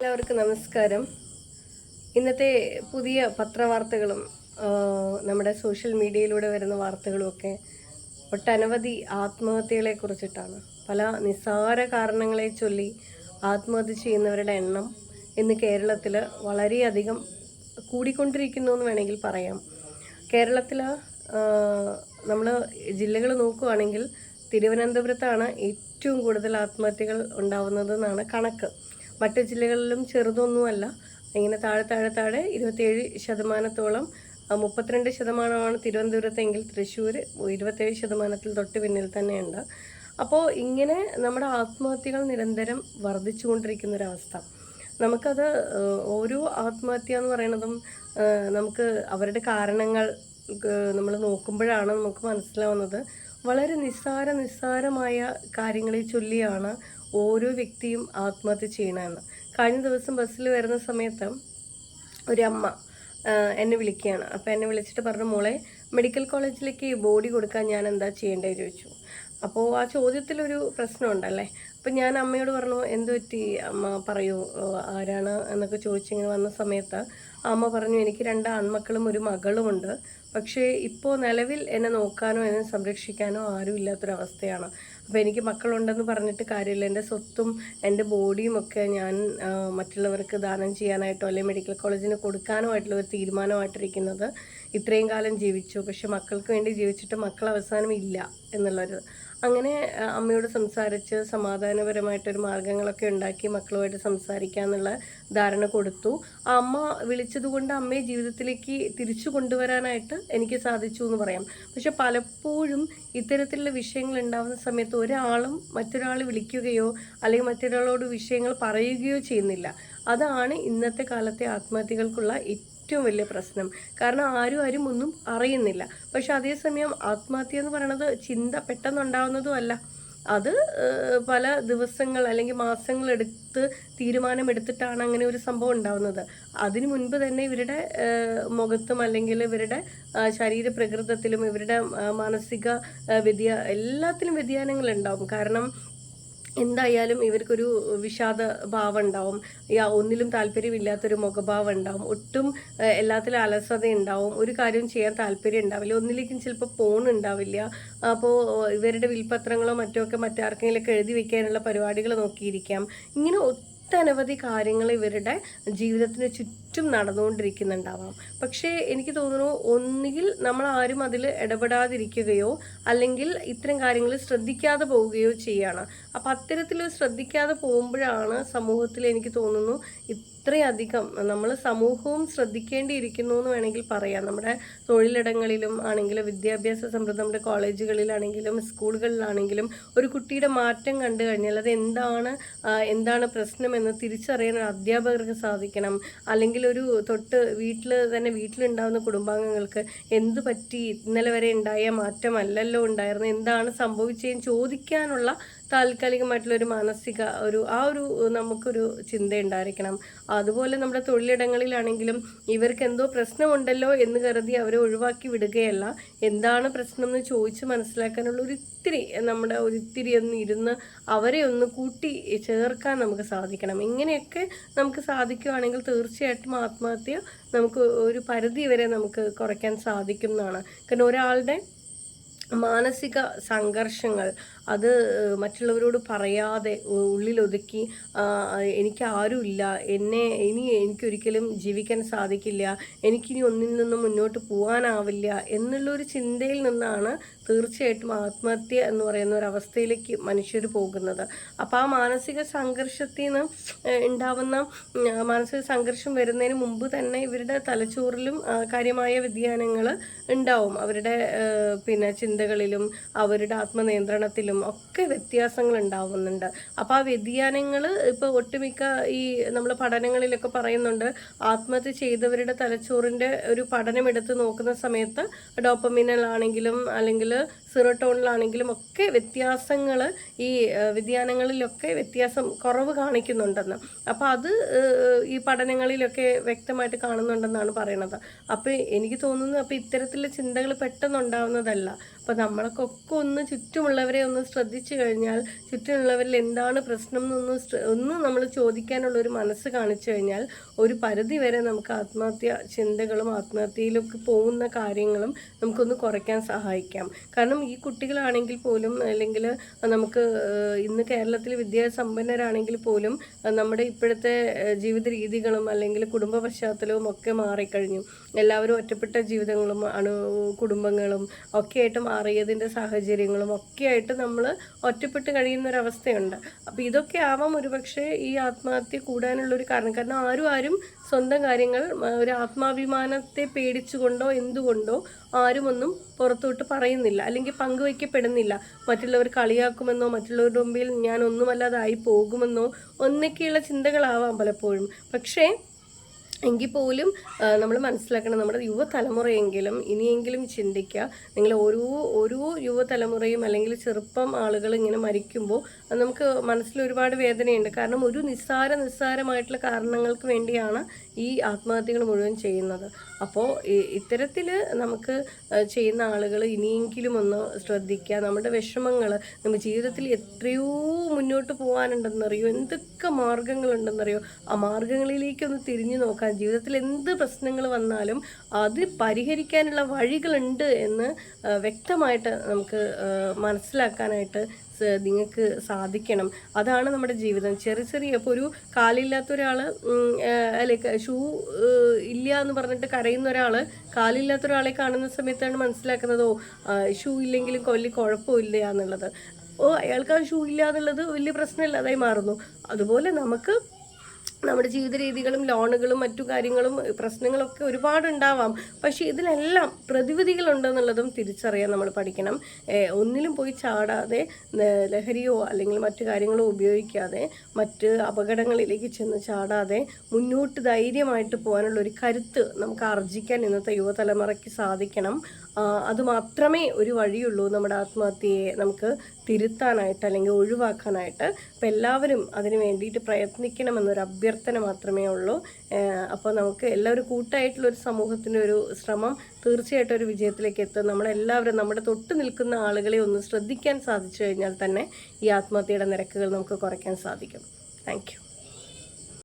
എല്ലാവർക്കും നമസ്കാരം. ഇന്നത്തെ പുതിയ പത്രവാർത്തകളും നമ്മുടെ സോഷ്യൽ മീഡിയയിലൂടെ വരുന്ന വാർത്തകളുമൊക്കെ ഒട്ടനവധി ആത്മഹത്യകളെ കുറിച്ചിട്ടാണ്. പല നിസ്സാര കാരണങ്ങളെ ചൊല്ലി ആത്മഹത്യ ചെയ്യുന്നവരുടെ എണ്ണം ഇന്ന് കേരളത്തിൽ വളരെയധികം കൂടിക്കൊണ്ടിരിക്കുന്നു എന്ന് വേണമെങ്കിൽ പറയാം. കേരളത്തിൽ നമ്മൾ ജില്ലകൾ നോക്കുകയാണെങ്കിൽ തിരുവനന്തപുരത്താണ് ഏറ്റവും കൂടുതൽ ആത്മഹത്യകൾ ഉണ്ടാവുന്നതെന്നാണ് കണക്ക്. മറ്റ് ജില്ലകളിലും ചെറുതൊന്നുമല്ല. ഇങ്ങനെ താഴെ താഴെ താഴെ ഇരുപത്തിയേഴ് ശതമാനത്തോളം മുപ്പത്തിരണ്ട് ശതമാനമാണ് തിരുവനന്തപുരത്തെങ്കിൽ തൃശ്ശൂർ ഇരുപത്തേഴ് ശതമാനത്തിൽ തൊട്ട് പിന്നിൽ തന്നെയുണ്ട്. അപ്പോൾ ഇങ്ങനെ നമ്മുടെ ആത്മഹത്യകൾ നിരന്തരം വർദ്ധിച്ചുകൊണ്ടിരിക്കുന്ന ഒരവസ്ഥ നമുക്കത് ഓരോ ആത്മഹത്യ എന്ന് പറയുന്നതും നമുക്ക് അവരുടെ കാരണങ്ങൾ നമ്മൾ നോക്കുമ്പോഴാണ് നമുക്ക് മനസ്സിലാവുന്നത്. വളരെ നിസ്സാര നിസ്സാരമായ കാര്യങ്ങളെ ചൊല്ലിയാണ് ഓരോ വ്യക്തിയും ആത്മഹത്യ ചെയ്യണമെന്ന് കഴിഞ്ഞ ദിവസം ബസ്സിൽ വരുന്ന സമയത്ത് ഒരമ്മ എന്നെ വിളിക്കുകയാണ്. അപ്പോൾ എന്നെ വിളിച്ചിട്ട് പറഞ്ഞു മോളെ മെഡിക്കൽ കോളേജിലേക്ക് ബോഡി കൊടുക്കാൻ ഞാൻ എന്താ ചെയ്യേണ്ടത് ചോദിച്ചു. അപ്പോൾ ആ ചോദ്യത്തിലൊരു പ്രശ്നമുണ്ടല്ലേ? അപ്പം ഞാൻ അമ്മയോട് പറഞ്ഞു എന്ത് പറ്റി? അമ്മ പറയൂ ആരാണ്? എന്നൊക്കെ ചോദിച്ചിങ്ങനെ വന്ന സമയത്ത് അമ്മ പറഞ്ഞു എനിക്ക് രണ്ട് ആൺമക്കളും ഒരു മകളുമുണ്ട് പക്ഷേ ഇപ്പോൾ നിലവിൽ എന്നെ നോക്കാനോ എന്നെ സംരക്ഷിക്കാനോ ആരും ഇല്ലാത്തൊരവസ്ഥയാണ്. അപ്പോൾ എനിക്ക് മക്കളുണ്ടെന്ന് പറഞ്ഞിട്ട് കാര്യമില്ല. എന്റെ സ്വത്തും എന്റെ ബോഡിയും ഒക്കെ ഞാൻ മറ്റുള്ളവർക്ക് ദാനം ചെയ്യാനായിട്ടോ അല്ലെങ്കിൽ മെഡിക്കൽ കോളേജിന് കൊടുക്കാനോ ആയിട്ടുള്ള ഒരു തീരുമാനമായിട്ടിരിക്കുന്നത് ഇത്രയും കാലം ജീവിച്ചു. പക്ഷേ മക്കൾക്ക് വേണ്ടി ജീവിച്ചിട്ട് മക്കൾ അവസാനം ഇല്ല എന്നുള്ളൊരു അങ്ങനെ അമ്മയോട് സംസാരിച്ച് സമാധാനപരമായിട്ടൊരു മാർഗങ്ങളൊക്കെ ഉണ്ടാക്കി മക്കളുമായിട്ട് സംസാരിക്കാന്നുള്ള ധാരണ കൊടുത്തു. അമ്മ അമ്മ വിളിച്ചതുകൊണ്ട് അമ്മയെ ജീവിതത്തിലേക്ക് തിരിച്ചു കൊണ്ടുവരാനായിട്ട് എനിക്ക് സാധിച്ചു എന്ന് പറയാം. പക്ഷെ പലപ്പോഴും ഇത്തരത്തിലുള്ള വിഷയങ്ങൾ ഉണ്ടാകുന്ന സമയത്ത് ഒരാളും മറ്റൊരാൾ വിളിക്കുകയോ അല്ലെങ്കിൽ മറ്റൊരാളോട് വിഷയങ്ങൾ പറയുകയോ ചെയ്യുന്നില്ല. അതാണ് ഇന്നത്തെ കാലത്തെ ആത്മഹത്യകൾക്കുള്ള ഏറ്റവും വലിയ പ്രശ്നം. കാരണം ആരും ആരും ഒന്നും അറിയുന്നില്ല. പക്ഷെ അതേസമയം ആത്മഹത്യ എന്ന് പറയുന്നത് ചിന്ത പെട്ടെന്നുണ്ടാവുന്നതും അല്ല. അത് പല ദിവസങ്ങൾ അല്ലെങ്കിൽ മാസങ്ങൾ എടുത്ത് തീരുമാനമെടുത്തിട്ടാണ് അങ്ങനെ ഒരു സംഭവം ഉണ്ടാവുന്നത്. അതിനു മുൻപ് തന്നെ ഇവരുടെ മുഖത്തും അല്ലെങ്കിൽ ഇവരുടെ ശരീര പ്രകൃതത്തിലും ഇവരുടെ മാനസിക വ്യതിയ എല്ലാത്തിലും വ്യതിയാനങ്ങൾ ഉണ്ടാവും. കാരണം എന്തായാലും ഇവർക്കൊരു വിഷാദ ഭാവം ഉണ്ടാവും യാ ഒന്നിലും താല്പര്യമില്ലാത്തൊരു മുഖഭാവം ഉണ്ടാവും ഒട്ടും എല്ലാത്തിലും അലസത ഉണ്ടാവും ഒരു കാര്യം ചെയ്യാൻ താല്പര്യം ഉണ്ടാവില്ല ഒന്നിലേക്കും ചിലപ്പോൾ പോണുണ്ടാവില്ല. അപ്പോൾ ഇവരുടെ വിൽപത്രങ്ങളോ മറ്റോ ഒക്കെ മറ്റാർക്കെങ്കിലൊക്കെ എഴുതി വയ്ക്കാനുള്ള പരിപാടികൾ നോക്കിയിരിക്കാം. ഇങ്ങനെ ഒട്ടനവധി കാര്യങ്ങൾ ഇവരുടെ ജീവിതത്തിന് ചുറ്റും നടന്നുകൊണ്ടിരിക്കുന്നുണ്ടാവാം. പക്ഷേ എനിക്ക് തോന്നുന്നു ഒന്നുകിൽ നമ്മൾ ആരും അതിൽ ഇടപെടാതിരിക്കുകയോ അല്ലെങ്കിൽ ഇത്തരം കാര്യങ്ങൾ ശ്രദ്ധിക്കാതെ പോവുകയോ ചെയ്യാണ്. അപ്പം അത്തരത്തിൽ ശ്രദ്ധിക്കാതെ പോകുമ്പോഴാണ് സമൂഹത്തിൽ എനിക്ക് തോന്നുന്നു ഇത്രയധികം നമ്മൾ സമൂഹവും ശ്രദ്ധിക്കേണ്ടിയിരിക്കുന്നു എന്ന് വേണമെങ്കിൽ പറയാം. നമ്മുടെ തൊഴിലിടങ്ങളിലും ആണെങ്കിലും വിദ്യാഭ്യാസ സമ്പ്രദം നമ്മുടെ കോളേജുകളിലാണെങ്കിലും സ്കൂളുകളിലാണെങ്കിലും ഒരു കുട്ടിയുടെ മാറ്റം കണ്ടു കഴിഞ്ഞാൽ അത് എന്താണ് എന്താണ് പ്രശ്നമെന്ന് തിരിച്ചറിയാൻ അധ്യാപകർക്ക് സാധിക്കണം. അല്ലെങ്കിൽ ഒരു തൊട്ട് വീട്ടിൽ തന്നെ വീട്ടിലുണ്ടാകുന്ന കുടുംബാംഗങ്ങൾക്ക് എന്ത് പറ്റി? ഇന്നലെ വരെ ഉണ്ടായ മാറ്റമല്ലല്ലോ ഉണ്ടായിരുന്നത് എന്താണ് സംഭവിച്ചതെന്ന് ചോദിക്കാനുള്ള താൽക്കാലികമായിട്ടുള്ള ഒരു മാനസിക ഒരു ആ ഒരു നമുക്കൊരു ചിന്ത ഉണ്ടായിരിക്കണം അതുപോലെ നമ്മുടെ തൊഴിലിടങ്ങളിലാണെങ്കിലും ഇവർക്ക് എന്തോ പ്രശ്നമുണ്ടല്ലോ എന്ന് കരുതി അവരെ ഒഴിവാക്കി വിടുകയല്ല. എന്താണ് പ്രശ്നം എന്ന് ചോദിച്ച് മനസ്സിലാക്കാനുള്ള ഒരു ഇത്തിരി നമ്മുടെ ഒരിത്തിരി ഒന്ന് ഇരുന്ന് അവരെ ഒന്ന് കൂട്ടി ചേർക്കാൻ നമുക്ക് സാധിക്കണം. ഇങ്ങനെയൊക്കെ നമുക്ക് സാധിക്കുകയാണെങ്കിൽ തീർച്ചയായിട്ടും ആത്മഹത്യ നമുക്ക് ഒരു പരിധി വരെ നമുക്ക് കുറയ്ക്കാൻ സാധിക്കും എന്നാണ് കാരണം ഒരാളുടെ മാനസിക സംഘർഷങ്ങൾ അത് മറ്റുള്ളവരോട് പറയാതെ ഉള്ളിലൊതുക്കി എനിക്ക് ആരുമില്ല എന്നെ ഇനി എനിക്കൊരിക്കലും ജീവിക്കാൻ സാധിക്കില്ല. എനിക്കിനി ഒന്നിൽ നിന്നും മുന്നോട്ട് പോകാനാവില്ല എന്നുള്ളൊരു ചിന്തയിൽ നിന്നാണ് തീർച്ചയായിട്ടും ആത്മഹത്യ എന്ന് പറയുന്ന ഒരു അവസ്ഥയിലേക്ക് മനുഷ്യർ പോകുന്നത്. അപ്പോൾ ആ മാനസിക സംഘർഷത്തിൽ നിന്ന് ഉണ്ടാവുന്ന മാനസിക സംഘർഷം വരുന്നതിന് മുമ്പ് തന്നെ ഇവരുടെ തലച്ചോറിലും കാര്യമായ വ്യതിയാനങ്ങൾ ഉണ്ടാവും. അവരുടെ പിന്നെ ചിന്തകളിലും അവരുടെ ആത്മനിയന്ത്രണത്തിലും ഒക്കെ വ്യത്യാസങ്ങൾ ഉണ്ടാവുന്നുണ്ട് അപ്പോൾ ആ വ്യതിയാനങ്ങൾ ഇപ്പോൾ ഒട്ടുമിക്ക ഈ നമ്മൾ പഠനങ്ങളിലൊക്കെ പറയുന്നുണ്ട് ആത്മഹത്യ ചെയ്തവരുടെ തലച്ചോറിന്റെ ഒരു പഠനം എടുത്ത് നോക്കുന്ന സമയത്ത് ഡോപ്പമിനലാണെങ്കിലും അല്ലെങ്കിൽ സിറോട്ടോണിലാണെങ്കിലും ഒക്കെ വ്യത്യാസങ്ങൾ ഈ വ്യതിയാനങ്ങളിലൊക്കെ വ്യത്യാസം കുറവ് കാണിക്കുന്നുണ്ടെന്ന്. അപ്പോൾ അത് ഈ പഠനങ്ങളിലൊക്കെ വ്യക്തമായിട്ട് കാണുന്നുണ്ടെന്നാണ് പറയുന്നത് അപ്പോൾ എനിക്ക് തോന്നുന്നത് അപ്പോൾ ഇത്തരത്തിലുള്ള ചിന്തകൾ പെട്ടെന്നുണ്ടാവുന്നതല്ല. അപ്പോൾ നമ്മളൊക്കെ ഒന്ന് ചുറ്റുമുള്ളവരെ ഒന്ന് ശ്രദ്ധിച്ചു കഴിഞ്ഞാൽ ചുറ്റുമുള്ളവരിൽ എന്താണ് പ്രശ്നം എന്നൊന്ന് ഒന്ന് നമ്മൾ ചോദിക്കാനുള്ള ഒരു മനസ്സ് കാണിച്ചു കഴിഞ്ഞാൽ ഒരു പരിധി വരെ നമുക്ക് ആത്മഹത്യ ചിന്തകളും ആത്മഹത്യയിലൊക്കെ പോകുന്ന കാര്യങ്ങളും നമുക്കൊന്ന് കുറയ്ക്കാൻ സഹായിക്കാം. കാരണം ഈ കുട്ടികളാണെങ്കിൽ പോലും അല്ലെങ്കിൽ നമുക്ക് ഇന്ന് കേരളത്തിൽ വിദ്യാസമ്പന്നരാണെങ്കിൽ പോലും നമ്മുടെ ഇപ്പോഴത്തെ ജീവിത രീതികളും അല്ലെങ്കിൽ കുടുംബ പശ്ചാത്തലവും ഒക്കെ മാറിക്കഴിഞ്ഞു. എല്ലാവരും ഒറ്റപ്പെട്ട ജീവിതങ്ങളും അണു കുടുംബങ്ങളും ഒക്കെയായിട്ട് മാറിയതിന്റെ സാഹചര്യങ്ങളും ഒക്കെ ആയിട്ട് നമ്മൾ ഒറ്റപ്പെട്ട് കഴിയുന്ന അവസ്ഥയുണ്ട് അപ്പോൾ ഇതൊക്കെ ആവാം ഒരുപക്ഷെ ഈ ആത്മഹത്യ കൂടാനുള്ളൊരു കാരണം. കാരണം ആരും ആരും സ്വന്തം കാര്യങ്ങൾ ഒരു ആത്മാഭിമാനത്തെ പേടിച്ചുകൊണ്ടോ എന്തുകൊണ്ടോ ആരുമൊന്നും പുറത്തോട്ട് പറയുന്നില്ല. അല്ലെങ്കിൽ പങ്കുവയ്ക്കപ്പെടുന്നില്ല. മറ്റുള്ളവർ കളിയാക്കുമെന്നോ മറ്റുള്ളവരുടെ മുമ്പിൽ ഞാൻ ഒന്നുമല്ലാതായി പോകുമെന്നോ ഒന്നൊക്കെയുള്ള ചിന്തകളാവാം പലപ്പോഴും. പക്ഷേ എങ്കിൽ പോലും നമ്മൾ മനസ്സിലാക്കണം നമ്മുടെ യുവതലമുറയെങ്കിലും ഇനിയെങ്കിലും ചിന്തിക്കുക. നിങ്ങൾ ഓരോ ഓരോ യുവതലമുറയും അല്ലെങ്കിൽ ചെറുപ്പം ആളുകൾ ഇങ്ങനെ മരിക്കുമ്പോൾ നമുക്ക് മനസ്സിൽ ഒരുപാട് വേദനയുണ്ട്. കാരണം ഒരു നിസ്സാര നിസ്സാരമായിട്ടുള്ള കാരണങ്ങൾക്ക് വേണ്ടിയാണ് ഈ ആത്മഹത്യകൾ മുഴുവൻ ചെയ്യുന്നത്. അപ്പോൾ ഇത്തരത്തിൽ നമുക്ക് ചെയ്യുന്ന ആളുകൾ ഇനിയെങ്കിലും ഒന്ന് ശ്രദ്ധിക്കുക നമ്മുടെ വിഷമങ്ങൾ നമ്മുടെ ജീവിതത്തിൽ എത്രയോ മുന്നോട്ട് പോകാനുണ്ടെന്നറിയോ എന്തൊക്കെ മാർഗങ്ങളുണ്ടെന്നറിയോ? ആ മാർഗങ്ങളിലേക്കൊന്ന് തിരിഞ്ഞു നോക്കാൻ ജീവിതത്തിൽ എന്ത് പ്രശ്നങ്ങൾ വന്നാലും അത് പരിഹരിക്കാനുള്ള വഴികളുണ്ട് എന്ന് വ്യക്തമായിട്ട് നമുക്ക് മനസ്സിലാക്കാനായിട്ട് നിങ്ങൾക്ക് സാധിക്കണം. അതാണ് നമ്മുടെ ജീവിതം. ചെറിയ ചെറിയ ഇപ്പോൾ ഒരു കാലില്ലാത്ത ഒരാൾ ലൈക്ക് ഷൂ ഇല്ല എന്ന് പറഞ്ഞിട്ട് കരയുന്ന ഒരാൾ കാലില്ലാത്ത ഒരാളെ കാണുന്ന സമയത്താണ് മനസ്സിലാക്കുന്നത് ഓ ഷൂ ഇല്ലെങ്കിലും കൊല്ലി കുഴപ്പമില്ല എന്നുള്ളത്. ഓ അയാൾക്ക് ആ ഷൂ ഇല്ല എന്നുള്ളത് വലിയ പ്രശ്നമില്ലാതായി മാറുന്നു. അതുപോലെ നമുക്ക് നമ്മുടെ ജീവിത രീതികളും ലോണുകളും മറ്റു കാര്യങ്ങളും പ്രശ്നങ്ങളൊക്കെ ഒരുപാട് ഉണ്ടാവാം പക്ഷേ ഇതിലെല്ലാം പ്രതിവിധികളുണ്ടെന്നുള്ളതും തിരിച്ചറിയാൻ നമ്മൾ പഠിക്കണം. ഒന്നിലും പോയി ചാടാതെ ലഹരിയോ അല്ലെങ്കിൽ മറ്റു കാര്യങ്ങളോ ഉപയോഗിക്കാതെ മറ്റ് അപകടങ്ങളിലേക്ക് ചെന്ന് ചാടാതെ മുന്നോട്ട് ധൈര്യമായിട്ട് പോകാനുള്ള ഒരു കരുത്ത് നമുക്ക് ആർജിക്കാൻ ഇന്നത്തെ യുവതലമുറയ്ക്ക് സാധിക്കണം. അത് മാത്രമേ ഒരു വഴിയുള്ളൂ നമ്മുടെ ആത്മഹത്യയെ നമുക്ക് തിരുത്താനായിട്ട് അല്ലെങ്കിൽ ഒഴിവാക്കാനായിട്ട്. അപ്പോൾ എല്ലാവരും അതിന് വേണ്ടിയിട്ട് പ്രയത്നിക്കണമെന്നൊരു അഭ്യർത്ഥന മാത്രമേ ഉള്ളൂ. അപ്പോൾ നമുക്ക് എല്ലാവരും കൂട്ടായിട്ടുള്ള ഒരു സമൂഹത്തിന്റെ ഒരു ശ്രമം തീർച്ചയായിട്ടും ഒരു വിജയത്തിലേക്ക് എത്തും. നമ്മളെല്ലാവരും നമ്മുടെ തൊട്ട് നിൽക്കുന്ന ആളുകളെ ഒന്ന് ശ്രദ്ധിക്കാൻ സാധിച്ചു കഴിഞ്ഞാൽ തന്നെ ഈ ആത്മഹത്യയുടെ നിരക്കുകൾ നമുക്ക് കുറയ്ക്കാൻ സാധിക്കും. താങ്ക്